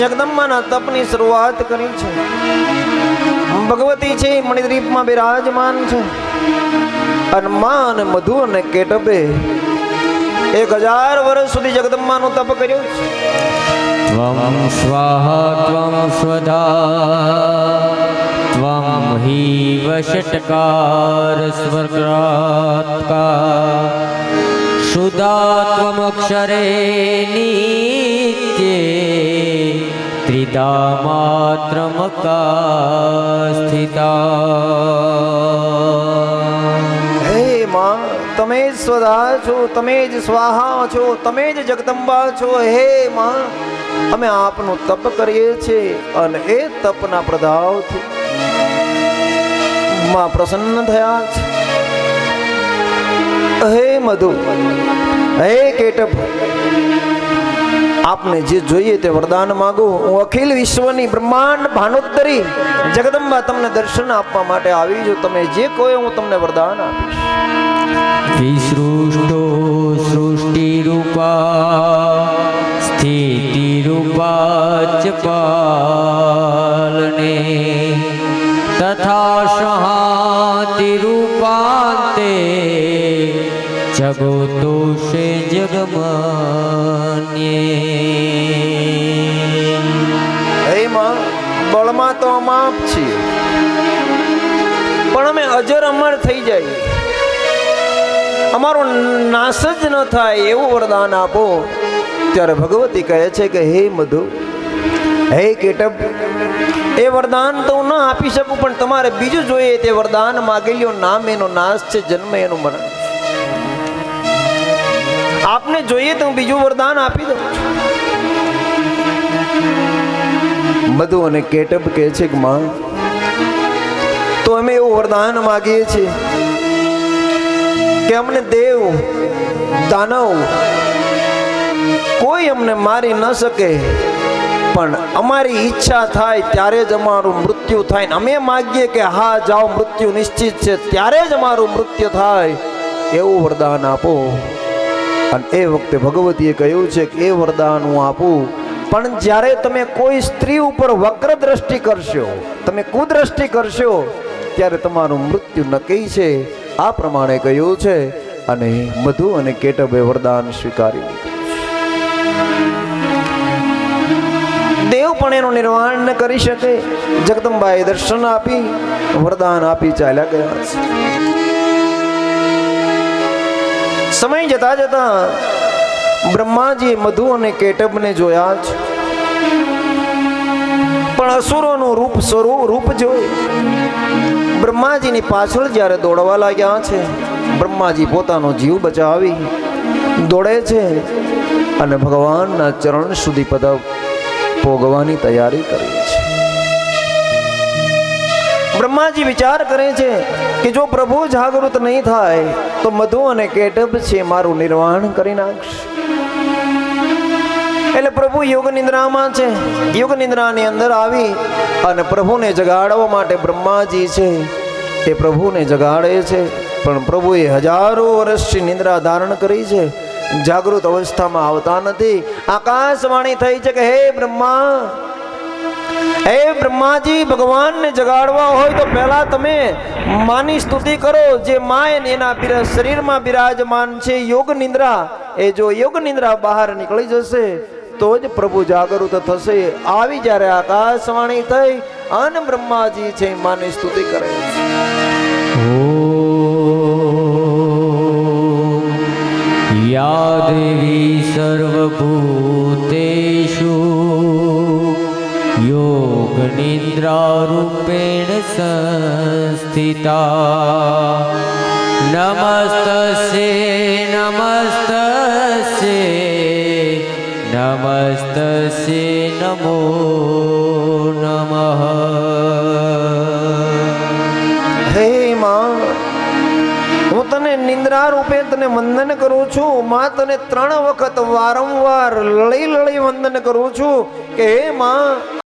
જગદમ્બાના તપની શરૂઆત કરી છે. ભગવતી છે, મણિદ્વીપમાં બિરાજમાન છે. હનુમાન મધુ અને કેટબે એક હજાર વર્ષ સુધી જગદમ્બાનું તપ કર્યું છે. ત્વમ સ્વાહા, ત્વમ સ્વધા ત્વમ હિ વષટકાર સ્વર્ગાત્કા શુદ્ધાત્મક્ષરે નિત્યે ત્રિદામાત્રમકા સ્થિતા હે માં તમે જ સ્વધા છો તમે જ સ્વાહા છો તમે જ જગદંબા છો હે માં અમે આપનું તપ કરીએ છીએ અને એ તપના પ્રભાવથી માં પ્રસન્ન થયા છે હે મધુ હે કેટપ આપને જે જોઈએ તે વરદાન માંગો હું અખિલ વિશ્વની બ્રહ્માંડ ભાનોત્તરી જગદંબા તમને દર્શન આપવા માટે આવી છું તમે જે કહો એ હું તમને વરદાન આપીશ વિસૃષ્ટો સૃષ્ટિરૂપા સ્થિતિરૂપા ચ પાલને તથા જગતોષે જગમન્યે. એમાં બળમાં તો અમાપ છીએ. પણ અમે અજર અમર થઈ જાય. અમારો નાશ જ ન થાય એવું વરદાન આપો. ત્યારે ભગવતી કહે છે કે, હે મધુ, હે કેટપ એ વરદાન તો હું ન આપી શકું, પણ તમારે બીજું જોઈએ તે વરદાન માગેલ્યો નામ એનો નાશ છે, જન્મ એનું મરણ. છે. આપને જોઈએ તો હું બીજું વરદાન આપી દઉં. મધુ અને કેટપ કહે છે કે, માં, તો અમે એવું વરદાન માગીએ છીએ કે અમને દેવ, દાનવ કોઈ અમને મારી ન શકે, પણ અમારી ઈચ્છા થાય ત્યારે જ અમારું મૃત્યુ થાય ને અમે માગીએ કે, હા, જાઓ, મૃત્યુ નિશ્ચિત છે, ત્યારે જ અમારું મૃત્યુ થાય. એવું વરદાન આપો. અને એ વખતે ભગવતીએ કહ્યું છે કે એ વરદાન હું આપું. પણ જ્યારે તમે કોઈ સ્ત્રી ઉપર વક્ર દ્રષ્ટિ કરશો, તમે કુદ્રષ્ટિ કરશો, ત્યારે તમારું મૃત્યુ નક્કી છે. આ પ્રમાણે કહ્યું છે અને મધુ અને કેટબે વરદાન સ્વીકાર્યું દેવ પણ એનું નિર્વાણ ન કરી શકે. જગદંબાએ દર્શન આપી, વરદાન આપી ચાલ્યા ગયા છે. સમય જતા જતા બ્રહ્માજીએ મધુ અને કેટબને જોયા છે પણ અસુરોનું રૂપ સ્વરૂપ, રૂપ જોઈ બ્રહ્માજીની પાછળ જ્યારે દોડવા લાગ્યા છે, બ્રહ્માજી પોતાનો જીવ બચાવી દોડે છે અને ભગવાનના ચરણ સુધી પદ ભોગવાની તૈયારી કરી બ્રહ્માજી વિચાર કરે છે કે જો પ્રભુ જાગૃત નહીં થાય, તો મધુ અને કેટબ છે મારું નિર્વાણ કરી નાખશે. એટલે પ્રભુ યોગ નિંદ્રામાં છે. યોગ નિદ્રાની અંદર આવી અને પ્રભુને જગાડવા માટે બ્રહ્માજી છે. એ પ્રભુને જગાડે છે. પણ પ્રભુએ હજારો વર્ષથી નિંદ્રા ધારણ કરી છે. જાગૃત અવસ્થામાં આવતા નથી. આકાશવાણી થઈ છે કે, હે બ્રહ્મા હે બ્રહ્માજી, ભગવાનને જગાડવા હોય તો પહેલા તમે માની સ્તુતિ કરો. જે માય એના શરીરમાં બિરાજમાન છે. યોગ નિંદ્રા, એ જો યોગ નિંદ્રા બહાર નીકળી જશે, તો જ પ્રભુ જાગૃત થશે. આવી જ્યારે આકાશવાણી થઈ, અન બ્રહ્માજી છે માની સ્તુતિ કરે. ॐ संस्थिता नमस्तस्ये नमस्तस्ये नमस्तस्ये नमो नमः હે માં હું તને નિંદ્રા રૂપે તને વંદન કરું છું માં તને ત્રણ વખત વારંવાર લળી લળી વંદન કરું છું કે હે માં